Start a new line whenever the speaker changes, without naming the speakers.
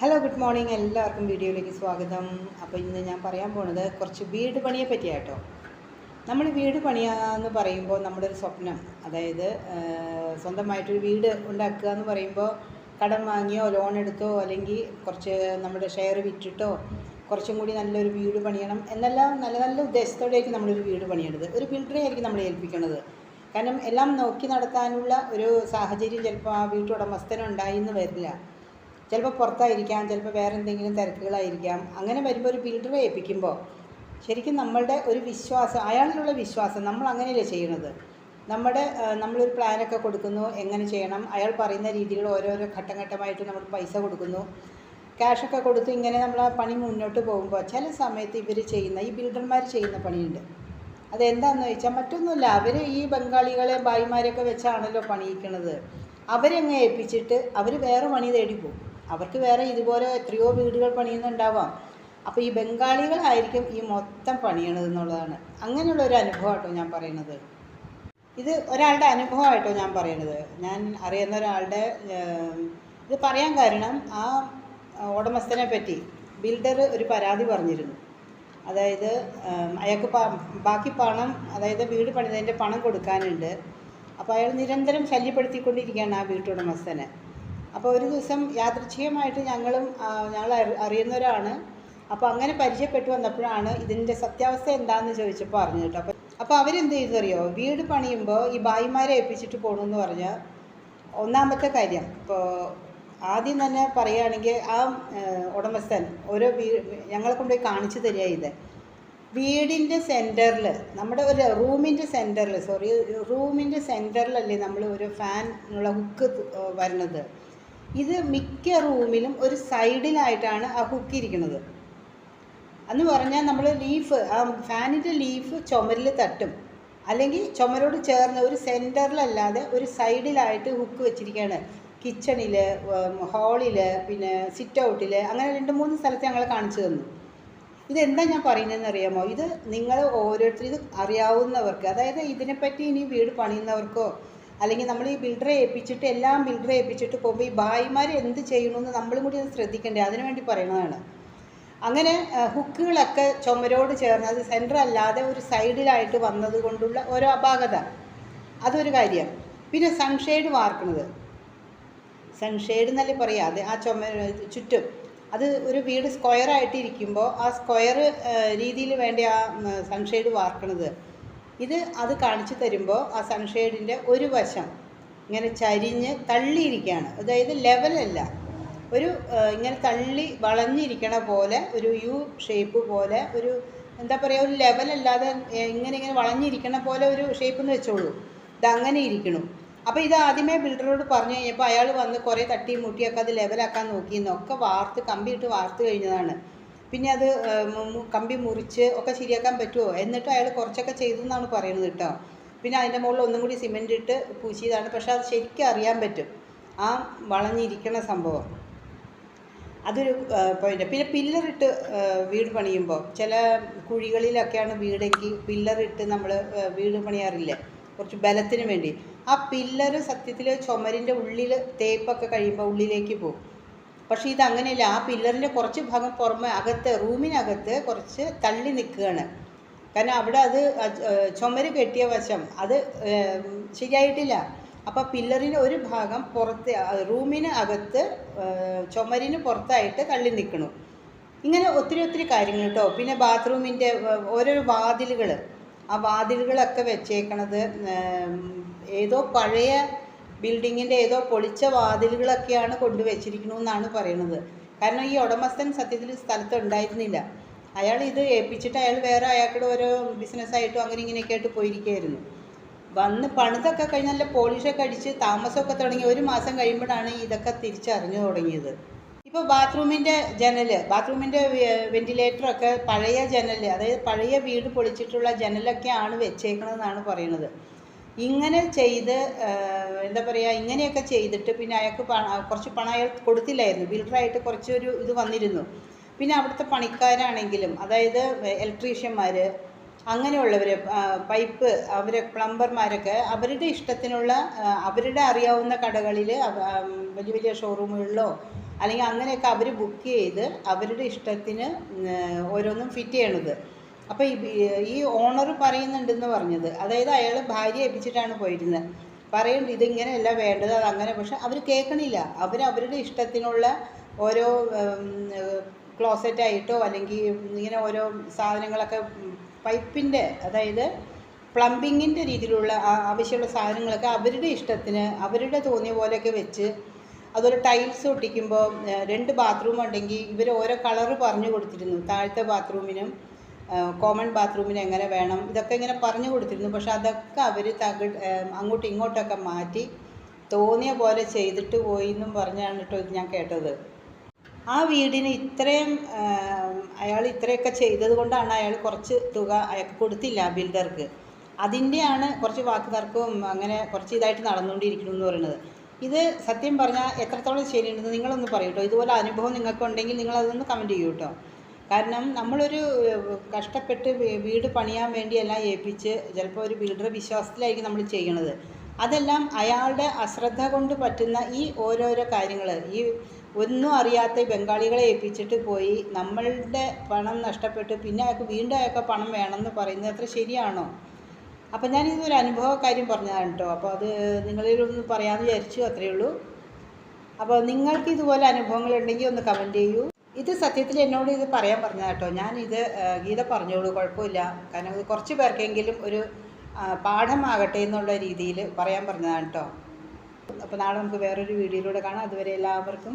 Hello good morning എല്ലാവർക്കും വീഡിയോയിലേക്ക് സ്വാഗതം. അപ്പോൾ ഇന്ന് ഞാൻ പറയാൻ പോണത് കുറച്ച് വീട് പണിയെ പറ്റിയാട്ടോ. നമ്മൾ വീട് പണിയാന്ന് പറയുമ്പോൾ നമ്മുടെ ഒരു സ്വപ്നം അതായത് സ്വന്തമായിട്ടൊരു വീട് ഉണ്ടാക്കുക എന്ന് പറയുമ്പോൾ കടം വാങ്ങിയോ ലോൺ എടുത്തോ അല്ലെങ്കിൽ കുറച്ച് നമ്മുടെ ഷെയർ വിറ്റിട്ടോ കുറച്ചും കൂടി നല്ലൊരു വീട് പണിയണം എന്നെല്ലാം നല്ല നല്ല ഉദ്ദേശത്തോടെയായിരിക്കും നമ്മളൊരു വീട് പണിയേണ്ടത്. ഒരു ബിൽഡറെ ആയിരിക്കും നമ്മൾ ഏൽപ്പിക്കണത്. കാരണം എല്ലാം നോക്കി നടത്താനുള്ള ഒരു സാഹചര്യം ചിലപ്പോൾ ആ വീട്ടുടമസ്ഥനുണ്ടായി എന്ന് വരില്ല. ചിലപ്പോൾ പുറത്തായിരിക്കാം ചിലപ്പോൾ വേറെ എന്തെങ്കിലും തിരക്കുകളായിരിക്കാം. അങ്ങനെ വരുമ്പോൾ ഒരു ബിൽഡറെ ഏൽപ്പിക്കുമ്പോൾ ശരിക്കും നമ്മളുടെ ഒരു വിശ്വാസം അയാളിലുള്ള വിശ്വാസം നമ്മൾ അങ്ങനെയല്ലേ ചെയ്യുന്നത് നമ്മുടെ നമ്മളൊരു പ്ലാനൊക്കെ കൊടുക്കുന്നു എങ്ങനെ ചെയ്യണം? അയാൾ പറയുന്ന രീതികൾ ഓരോരോ ഘട്ടം ഘട്ടമായിട്ട് നമ്മൾ പൈസ കൊടുക്കുന്നു. ക്യാഷൊക്കെ കൊടുത്ത് ഇങ്ങനെ നമ്മൾ ആ പണി മുന്നോട്ട് പോകുമ്പോൾ ചില സമയത്ത് ഇവർ ചെയ്യുന്ന ഈ ബിൽഡർമാർ ചെയ്യുന്ന പണിയുണ്ട്. അതെന്താണെന്ന് ചോദിച്ചാൽ മറ്റൊന്നുമില്ല അവർ ഈ ബംഗാളികളെ ഭായിമാരെയൊക്കെ വെച്ചാണല്ലോ പണിയിക്കുന്നത് അവരങ്ങ് ഏൽപ്പിച്ചിട്ട് അവർ വേറെ പണി തേടി പോകും അവർക്ക് വേറെ ഇതുപോലെ എത്രയോ വീടുകൾ പണിയുന്നുണ്ടാവാം. അപ്പോൾ ഈ ബംഗാളികളായിരിക്കും ഈ മൊത്തം പണിയണത് എന്നുള്ളതാണ് അങ്ങനെയുള്ള ഒരു അനുഭവമാട്ടോ ഞാൻ പറയുന്നത് ഇത് ഒരാളുടെ അനുഭവമായിട്ടോ ഞാൻ പറയണത്. ഞാൻ അറിയുന്ന ഒരാളുടെ ഇത് പറയാൻ കാരണം ആ ഉടമസ്ഥനെ പറ്റി ബിൽഡർ ഒരു പരാതി പറഞ്ഞിരുന്നു. അതായത് അയാൾക്ക് ബാക്കി പണം അതായത് വീട് പണിതതിന്റെ പണം കൊടുക്കാനുണ്ട്. അപ്പോൾ അയാൾ നിരന്തരം ശല്യപ്പെടുത്തിക്കൊണ്ടിരിക്കുകയാണ് ആ വീട്ടുടമസ്ഥനെ അപ്പോൾ ഒരു ദിവസം യാദൃച്ഛികമായിട്ട് ഞങ്ങളും ഞങ്ങൾ അറിയുന്നവരാണ് അപ്പോൾ അങ്ങനെ പരിചയപ്പെട്ടു വന്നപ്പോഴാണ് ഇതിന്റെ സത്യാവസ്ഥ എന്താണെന്ന് ചോദിച്ചപ്പോൾ അറിഞ്ഞു കേട്ടോ. അപ്പോൾ അപ്പോൾ അവരെന്ത് ചെയ്തറിയോ? വീട് പണിയുമ്പോൾ ഈ ഭായിമാരെ ഏൽപ്പിച്ചിട്ട് പോകണമെന്ന് പറഞ്ഞാൽ ഒന്നാമത്തെ കാര്യം. ഇപ്പോൾ ആദ്യം തന്നെ പറയുകയാണെങ്കിൽ ആ ഉടമസ്ഥൻ ഓരോ വീ ഞങ്ങളെ കൊണ്ടുപോയി കാണിച്ചു തരിക ഇത്. വീടിന്റെ സെന്ററിൽ നമ്മുടെ ഒരു റൂമിന്റെ സെന്ററിൽ സോറി റൂമിന്റെ സെന്ററിലല്ലേ നമ്മൾ ഒരു ഫാനുള്ള ഹുക്ക് വരണത് ഇത് മിക്ക റൂമിലും ഒരു സൈഡിലായിട്ടാണ് ആ ഹുക്ക് ഇരിക്കുന്നത്. എന്ന് പറഞ്ഞാൽ നമ്മൾ ലീഫ് ആ ഫാനിന്റെ ലീഫ് ചുമരിൽ തട്ടും. അല്ലെങ്കിൽ ചുമരോട് ചേർന്ന് ഒരു സെന്ററിലല്ലാതെ ഒരു സൈഡിലായിട്ട് ഹുക്ക് വെച്ചിരിക്കുകയാണ്. കിച്ചണിൽ ഹാളിൽ പിന്നെ സിറ്റ് ഔട്ടിൽ അങ്ങനെ രണ്ട് മൂന്ന് സ്ഥലത്ത് ഞങ്ങൾ കാണിച്ചു തന്നു. ഇതെന്താ ഞാൻ പറയുന്നതെന്ന് അറിയാമോ? ഇത് നിങ്ങൾ ഓരോരുത്തരും ഇത് അറിയാവുന്നവർക്ക് അതായത് ഇതിനെപ്പറ്റി ഇനി വീട് പണിയുന്നവർക്കോ അല്ലെങ്കിൽ നമ്മൾ ഈ ബിൽഡറെ ഏൽപ്പിച്ചിട്ട് എല്ലാം ബിൽഡറെ ഏൽപ്പിച്ചിട്ട് പോകുമ്പോൾ ഈ ഭായിമാർ എന്ത് ചെയ്യണമെന്ന് നമ്മളും കൂടി ഒന്ന് ശ്രദ്ധിക്കേണ്ടത് അതിനു വേണ്ടി പറയുന്നതാണ് അങ്ങനെ ഹുക്കുകളൊക്കെ ചുമരോട് ചേർന്ന് അത് സെന്റർ അല്ലാതെ ഒരു സൈഡിലായിട്ട് വന്നത് കൊണ്ടുള്ള ഓരോ അപാകത. അതൊരു കാര്യം. പിന്നെ സൺഷെയ്ഡ് വാർക്കുന്നത്. സൺഷെയ്ഡ് എന്നല്ലേ പറയുക അത് ആ ചുമ ചുറ്റും. അത് ഒരു വീട് സ്ക്വയർ ആയിട്ട് ഇരിക്കുമ്പോൾ ആ സ്ക്വയർ രീതിയിൽ വേണ്ടി ആ സൺഷെയ്ഡ് വാർക്കണത്. ഇത് അത് കാണിച്ചു തരുമ്പോൾ ആ സൺഷെയ്ഡിന്റെ ഒരു വശം ഇങ്ങനെ ചരിഞ്ഞ് തള്ളിയിരിക്കുകയാണ്. അതായത് ലെവലല്ല ഒരു ഇങ്ങനെ തള്ളി വളഞ്ഞിരിക്കണ പോലെ ഒരു യു ഷേപ്പ് പോലെ ഒരു എന്താ പറയുക ഒരു ലെവലല്ലാതെ ഇങ്ങനെ ഇങ്ങനെ വളഞ്ഞിരിക്കണ പോലെ ഒരു ഷേപ്പ് എന്ന് വെച്ചോളൂ. ഇത് അങ്ങനെ ഇരിക്കണു. അപ്പോൾ ഇത് ആദ്യമേ ബിൽഡറോട് പറഞ്ഞു കഴിഞ്ഞപ്പോൾ അയാൾ വന്ന് കുറേ തട്ടിയും മുട്ടിയൊക്കെ അത് ലെവലാക്കാൻ നോക്കിയെന്നൊക്കെ വാർത്ത് കമ്പിയിട്ട് വാർത്ത് കഴിഞ്ഞതാണ്. പിന്നെ അത് കമ്പി മുറിച്ച് ഒക്കെ ശരിയാക്കാൻ പറ്റുമോ എന്നിട്ട് അയാൾ കുറച്ചൊക്കെ ചെയ്തു എന്നാണ് പറയുന്നത് കേട്ടോ. പിന്നെ അതിന്റെ മുകളിൽ ഒന്നും കൂടി സിമെന്റ് ഇട്ട് പൂശിയതാണ്. പക്ഷേ അത് ശരിക്കും അറിയാൻ പറ്റും. ആ വളഞ്ഞിരിക്കണ സംഭവം. അതൊരു പോയിന്റ് പിന്നെ പില്ലറിട്ട് വീട് പണിയുമ്പോൾ ചില കുഴികളിലൊക്കെയാണ് വീടെങ്കിൽ പില്ലറിട്ട് നമ്മൾ വീട് പണിയാറില്ലേ? കുറച്ച് ബലത്തിന് വേണ്ടി. ആ പില്ലർ സത്യത്തിൽ ചുമരിന്റെ ഉള്ളിൽ തേപ്പൊക്കെ കഴിയുമ്പോൾ ഉള്ളിലേക്ക് പോകും. പക്ഷേ ഇത് അങ്ങനെയല്ല ആ പില്ലറിന്റെ കുറച്ച് ഭാഗം പുറമെ അകത്ത് റൂമിനകത്ത് കുറച്ച് തള്ളി നിൽക്കുകയാണ്. കാരണം അവിടെ അത് ചുമര് കെട്ടിയ വശം. അത് ശരിയായിട്ടില്ല. അപ്പോൾ പില്ലറിന്റെ ഒരു ഭാഗം പുറത്ത് റൂമിന് അകത്ത് ചുമരിന് പുറത്തായിട്ട് തള്ളി നിൽക്കണു. ഇങ്ങനെ ഒത്തിരി ഒത്തിരി കാര്യങ്ങൾ കേട്ടോ. പിന്നെ ബാത്റൂമിന്റെ ഓരോരോ വാതിലുകൾ ആ വാതിലുകളൊക്കെ വെച്ചേക്കണത് ഏതോ പഴയ ബിൽഡിങ്ങിന്റെ ഏതോ പൊളിച്ച വാതിലുകളൊക്കെയാണ് കൊണ്ടുവച്ചിരിക്കണമെന്നാണ് പറയുന്നത് കാരണം ഈ ഉടമസ്ഥൻ സത്യത്തിൽ സ്ഥലത്ത് ഉണ്ടായിരുന്നില്ല അയാൾ ഇത് ഏൽപ്പിച്ചിട്ട് അയാൾ വേറെ അയാൾക്കുടെ ഓരോ ബിസിനസ്സായിട്ടും അങ്ങനെ ഇങ്ങനെയൊക്കെ ആയിട്ട് പോയിരിക്കുകയായിരുന്നു. വന്ന് പണിതൊക്കെ കഴിഞ്ഞ് നല്ല പോളിഷൊക്കെ അടിച്ച് താമസമൊക്കെ തുടങ്ങി ഒരു മാസം കഴിയുമ്പോഴാണ് ഇതൊക്കെ തിരിച്ചറിഞ്ഞു തുടങ്ങിയത്. ഇപ്പോൾ ബാത്റൂമിന്റെ ജനൽ ബാത്റൂമിന്റെ വെന്റിലേറ്ററൊക്കെ പഴയ ജനൽ അതായത് പഴയ വീട് പൊളിച്ചിട്ടുള്ള ജനലൊക്കെയാണ് വെച്ചേക്കണമെന്നാണ് പറയുന്നത്. ഇങ്ങനെ ചെയ്ത് എന്താ പറയുക ഇങ്ങനെയൊക്കെ ചെയ്തിട്ട് പിന്നെ അയാൾക്ക് കുറച്ച് പണം അയാൾ കൊടുത്തില്ലായിരുന്നു. ബിൽഡറായിട്ട് കുറച്ചൊരു ഇത് വന്നിരുന്നു. പിന്നെ അവിടുത്തെ പണിക്കാരാണെങ്കിലും അതായത് ഇലക്ട്രീഷ്യന്മാർ അങ്ങനെയുള്ളവർ പൈപ്പ് അവർ പ്ലംബർമാരൊക്കെ അവരുടെ ഇഷ്ടത്തിനുള്ള അവരുടെ അറിയാവുന്ന കടകളിൽ വലിയ വലിയ ഷോറൂമുകളിലോ അല്ലെങ്കിൽ അങ്ങനെയൊക്കെ അവർ ബുക്ക് ചെയ്ത് അവരുടെ ഇഷ്ടത്തിന് ഓരോന്നും ഫിറ്റ് ചെയ്യണത്. അപ്പോൾ ഈ ഓണർ പറയുന്നുണ്ട് ഓണർ പറയുന്നുണ്ടെന്ന് പറഞ്ഞത്. അതായത് അയാൾ ഭാര്യ ഏൽപ്പിച്ചിട്ടാണ് പോയിരുന്നത് പറയുന്നുണ്ട് ഇതിങ്ങനെയല്ല വേണ്ടത് അത് അങ്ങനെ പക്ഷെ അവർ കേൾക്കണില്ല. അവർ അവരുടെ ഇഷ്ടത്തിനുള്ള ഓരോ ക്ലോസറ്റ് ആയിട്ടോ അല്ലെങ്കിൽ ഇങ്ങനെ ഓരോ സാധനങ്ങളൊക്കെ പൈപ്പിന്റെ അതായത് പ്ലംബിങ്ങിന്റെ രീതിയിലുള്ള ആവശ്യമുള്ള സാധനങ്ങളൊക്കെ അവരുടെ ഇഷ്ടത്തിന് അവരുടെ തോന്നിയ പോലെയൊക്കെ വെച്ച് അതൊരു ടൈൽസ് ഒട്ടിക്കുമ്പോൾ രണ്ട് ബാത്റൂം ഉണ്ടെങ്കിൽ ഇവർ ഓരോ കളറ് പറഞ്ഞു കൊടുത്തിരുന്നു. താഴത്തെ ബാത്റൂമിനും കോമൺ ബാത്റൂമിന് എങ്ങനെ വേണം? ഇതൊക്കെ ഇങ്ങനെ പറഞ്ഞു കൊടുത്തിരുന്നു. പക്ഷെ അതൊക്കെ അവർ തക അങ്ങോട്ടും ഇങ്ങോട്ടൊക്കെ മാറ്റി തോന്നിയ പോലെ ചെയ്തിട്ട് പോയി എന്നും പറഞ്ഞാണ് കേട്ടോ ഇത് ഞാൻ കേട്ടത്. ആ വീടിന് ഇത്രയും അയാൾ ഇത്രയൊക്കെ ചെയ്തത് കൊണ്ടാണ് അയാൾ കുറച്ച് തുക അയാൾക്ക് കൊടുത്തില്ല ബിൽഡർക്ക്. അതിന്റെയാണ് കുറച്ച് വാക്ക് തർക്കവും അങ്ങനെ കുറച്ച് ഇതായിട്ട് നടന്നുകൊണ്ടിരിക്കുന്നു എന്ന് പറയുന്നത്. ഇത് സത്യം പറഞ്ഞാൽ എത്രത്തോളം ശരിയുണ്ടെന്ന് നിങ്ങളൊന്ന് പറയൂ കേട്ടോ. ഇതുപോലെ അനുഭവം നിങ്ങൾക്കുണ്ടെങ്കിൽ നിങ്ങളതൊന്ന് കമന്റ് ചെയ്യൂ കേട്ടോ. കാരണം നമ്മളൊരു കഷ്ടപ്പെട്ട് വീട് പണിയാൻ വേണ്ടി എല്ലാം ഏൽപ്പിച്ച് ചിലപ്പോൾ ഒരു ബിൽഡർ വിശ്വാസത്തിലായിരിക്കും നമ്മൾ ചെയ്യണത്. അതെല്ലാം അയാളുടെ അശ്രദ്ധ കൊണ്ട് പറ്റുന്ന ഈ ഓരോരോ കാര്യങ്ങൾ ഈ ഒന്നും അറിയാത്ത ബംഗാളികളെ ഏൽപ്പിച്ചിട്ട് പോയി നമ്മളുടെ പണം നഷ്ടപ്പെട്ട് പിന്നെ അയാൾക്ക് വീണ്ടും അയാൾക്ക് പണം വേണമെന്ന് പറയുന്നത് അത്ര ശരിയാണോ? അപ്പം ഞാൻ ഇതൊരു അനുഭവ കാര്യം പറഞ്ഞതാണ് കേട്ടോ. അപ്പോൾ അത് നിങ്ങളിലൊന്ന് പറയാമെന്ന് വിചാരിച്ചു അത്രയേ ഉള്ളൂ. അപ്പോൾ നിങ്ങൾക്ക് ഇതുപോലെ അനുഭവങ്ങൾ ഉണ്ടെങ്കിൽ ഒന്ന് കമന്റ് ചെയ്യൂ. ഇത് സത്യത്തിൽ എന്നോട് ഇത് പറയാൻ പറഞ്ഞതാണ് കേട്ടോ. ഞാനിത് ഗീത പറഞ്ഞോളൂ കുഴപ്പമില്ല. കാരണം ഇത് കുറച്ച് പേർക്കെങ്കിലും ഒരു പാഠമാകട്ടെ എന്നുള്ള രീതിയിൽ പറയാൻ പറഞ്ഞതാണ് കേട്ടോ. അപ്പോൾ നാളെ നമുക്ക് വേറൊരു വീഡിയോയിലൂടെ കാണാം. അതുവരെ എല്ലാവർക്കും